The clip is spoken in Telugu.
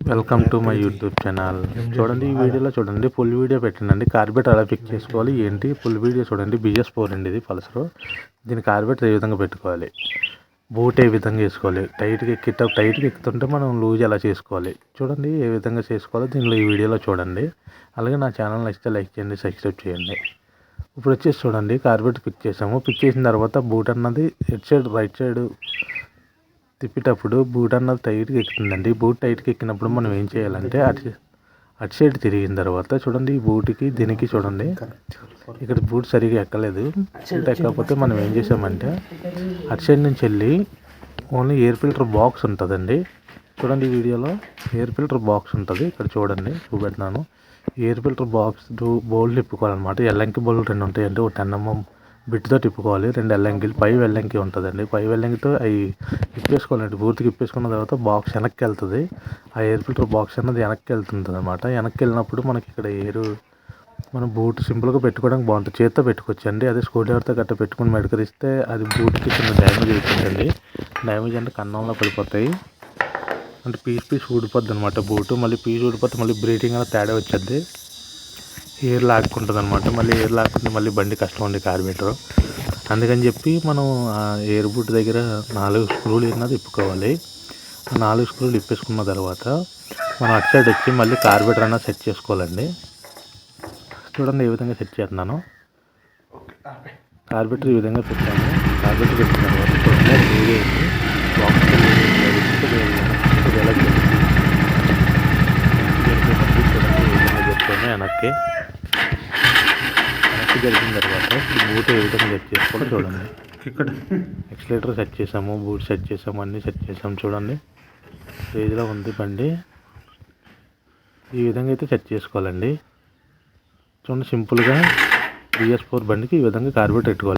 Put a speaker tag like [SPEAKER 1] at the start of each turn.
[SPEAKER 1] Welcome to my YouTube channel చూడండి ఈ వీడియోలో చూడండి ఫుల్ వీడియో పెట్టినండి కార్బెట్ ఎలా ఫిక్స్ చేసుకోవాలి. ఏంటి? ఫుల్ వీడియో చూడండి. బిఎస్ ఫోర్ అండి ఇది పల్సర్. దీని కార్బెట్ ఏ విధంగా పెట్టుకోవాలి? బూట్ ఏ విధంగా వేసుకోవాలి? టైట్గా ఎక్కిట టైట్గా ఎక్కుతుంటే మనం లూజ్ ఎలా చేసుకోవాలి? చూడండి ఏ విధంగా చేసుకోవాలో దీనిలో ఈ వీడియోలో చూడండి. అలాగే నా ఛానల్ నచ్చితే లైక్ చేయండి సబ్స్క్రైబ్ చేయండి. ఇప్పుడు వచ్చేసి చూడండి కార్బెట్ ఫిక్స్ చేసాము. ఫిక్స్ చేసిన తర్వాత బూట్ అన్నది ఎట్ సైడ్ రైట్ సైడ్ తిప్పేటప్పుడు బూట్ అన్నది టైట్గా ఎక్కుతుందండి బూట్ టైట్గా ఎక్కినప్పుడు మనం ఏం చేయాలంటే అటు అటు సైడ్ తిరిగిన తర్వాత చూడండి ఈ బూట్కి దీనికి చూడండి. ఇక్కడ బూట్ సరిగా ఎక్కలేదు. బూట్ ఎక్కకపోతే మనం ఏం చేసామంటే అటు సైడ్ నుంచి వెళ్ళి ఓన్లీ ఎయిర్ ఫిల్టర్ బాక్స్ ఉంటుందండి. చూడండి వీడియోలో ఎయిర్ ఫిల్టర్ బాక్స్ ఉంటుంది. ఇక్కడ చూడండి చూపెడుతున్నాను. ఎయిర్ ఫిల్టర్ బాక్స్ బౌల్ తిప్పుకోవాలన్నమాట ఎల్లంకి బౌల్ రెండు ఉంటాయండి. ఒక టెన్ ఎంఎం బిట్తో తిప్పుకోవాలి. రెండు ఎల్లంకిలు పై వెల్లంకి ఉంటుందండి. పై వెల్లంకితో అవి ఇప్పేసుకోవాలండి పూర్తిగా ఇప్పేసుకున్న తర్వాత బాక్స్ వెనక్కి వెళ్తుంది ఆ ఎయిర్ ఫిల్టర్ బాక్స్ అన్నది వెనక్కి వెళ్తుంది అనమాట వెనక్కి వెళ్ళినప్పుడు మనకి ఇక్కడ ఎయిర్ మనం బూట్ సింపుల్గా పెట్టుకోవడానికి బాగుంటుంది. చేత్తో పెట్టుకోవచ్చు అండి అదే స్కూల్ డ్రైవర్తో గట్ట పెట్టుకుని మెడకరిస్తే అది బూట్కి చిన్న డ్యామేజ్ అవుతుందండి డ్యామేజ్ అంటే కన్నంలో పడిపోతాయి. అంటే పీస్ పీస్ ఊడిపోద్ది అనమాట బూటు. మళ్ళీ పీస్ ఊడిపోతే మళ్ళీ బ్రీడింగ్ అనేది తేడా వచ్చేది ఎయిర్ లాక్కుంటుంది అనమాట మళ్ళీ ఎయిర్ లాక్కుంటే మళ్ళీ బండి కష్టం అండి కార్బేటర్ అందుకని చెప్పి మనం ఆ ఎయిర్ బుట్ దగ్గర నాలుగు స్క్రూలు అన్నది ఇప్పుకోవాలి ఆ నాలుగు స్క్రూలు ఇప్పేసుకున్న తర్వాత మనం అటు సైడ్ వచ్చి మళ్ళీ కార్బేటర్ అన్న సెట్ చేసుకోవాలండి. చూడండి ఏ విధంగా సెట్ చేస్తున్నాను. కార్బేటర్ ఈ విధంగా పెట్టాను కార్బేటర్ పెట్టిన తర్వాత చూడండి వెనక్కి. వెనక్కి జరిగిన తర్వాత ఈ బూట్ ఏ విధంగా సెట్ చేసుకోవాలో చూడండి. ఇక్కడ. ఎక్సలేటర్ సెట్ చేసాము బూట్ సెట్ చేసాము అన్నీ సెట్ చేసాము చూడండి. రేజ్లో ఉంది బండి. ఈ విధంగా అయితే సెట్ చేసుకోవాలండి. చూడండి సింపుల్గా బిఎస్ ఫోర్ బండికి ఈ విధంగా కార్బెట్ పెట్టుకోవాలి.